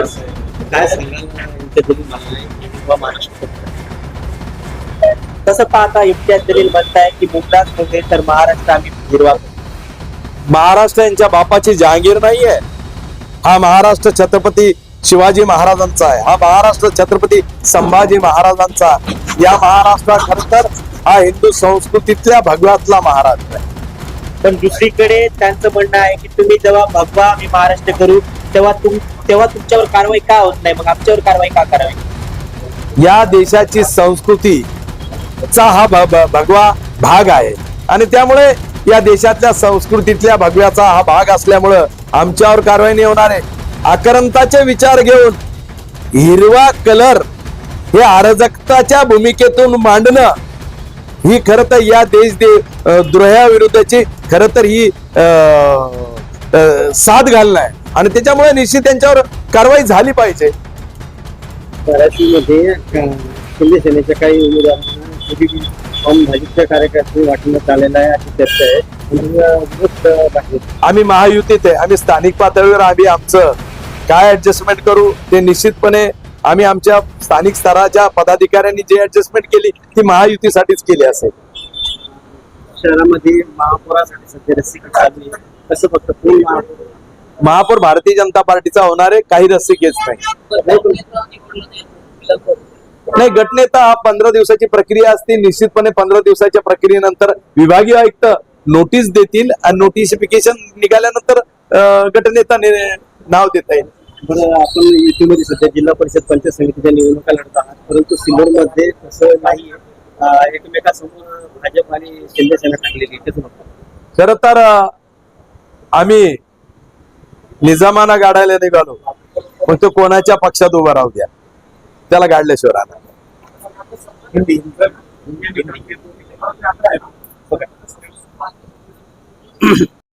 काय तसं पाहता इम्तियाज जलील म्हणताय की मुमताज नव्हे तर महाराष्ट्र आम्ही हिरवा. महाराष्ट्र यांच्या बापाची जहांगीर नाहीये. हा महाराष्ट्र छत्रपती शिवाजी महाराजांचा आहे. हा महाराष्ट्र छत्रपती संभाजी महाराजांचा या महाराष्ट्रात खर तर हा हिंदू संस्कृतीतल्या भगव्यातला महाराष्ट्र आहे. पण दुसरीकडे त्यांचं म्हणणं आहे की तुम्ही जेव्हा भगवा आम्ही महाराष्ट्र करू तेव्हा तुम तेव्हा तुमच्यावर कारवाई का होत नाही? मग आमच्यावर कारवाई का करावी? या देशाची संस्कृती चा हा भगवा भाग आहे. आणि त्यामुळे या देशातल्या संस्कृतीतल्या भगव्याचा हा भाग असल्यामुळं आमच्यावर कारवाई नाही होणार आहे. आक्रंताचे विचार घेऊन हिरवा कलर हे अराजकताच्या भूमिकेतून मांडणं ही खर तर या देश दे द्रोह्याविरुद्धची खर तर ही अं, साथ घालणं आहे. आणि त्याच्यामुळे निश्चित त्यांच्यावर कारवाई झाली पाहिजे. धाराशिवमध्ये अं, शिंदे सेनेच्या काही उमेदवारांना भाजपच्या कार्यकर्ते वाटण्यात आलेला आहे अशी चर्चा आहे. आम्ही महायुतीत आहे आम्ही स्थानिक पातळीवर आम्ही आमचं काय ऍडजस्टमेंट करू ते निश्चितपणे आम्ही आमच्या स्थानिक स्तराच्या पदाधिकाऱ्यांनी जे ऍडजस्टमेंट केली ती महायुतीसाठीच केली असेल. शहरामध्ये महापौरासाठी सध्या आहे. कसं फक्त फुल महापौर भारतीय जनता पार्टीचा होणार आहे काही रस्सी केस नाही. नाही गटनेता हा पंधरा दिवसाची प्रक्रिया असते. निश्चितपणे पंधरा दिवसाच्या प्रक्रियेनंतर विभागीय आयुक्त नोटीस देतील आणि नोटिफिकेशन निघाल्यानंतर गटनेता नाव देता येईल. बरं आपण युतीमध्ये सध्या जिल्हा परिषद पंचायत समितीच्या निवडणुका लढत आहात परंतु सिल्लोडमध्ये तसं नाहीये. अं, एकमेकासमोर भाजप आणि शिंदे सेना टाकलेली? खर तर आम्ही निजामाना गाडायला निघालो. पण तो कोणाच्या पक्षात उभा राहू द्या. त्याला गाडल्याशिवाय राहणार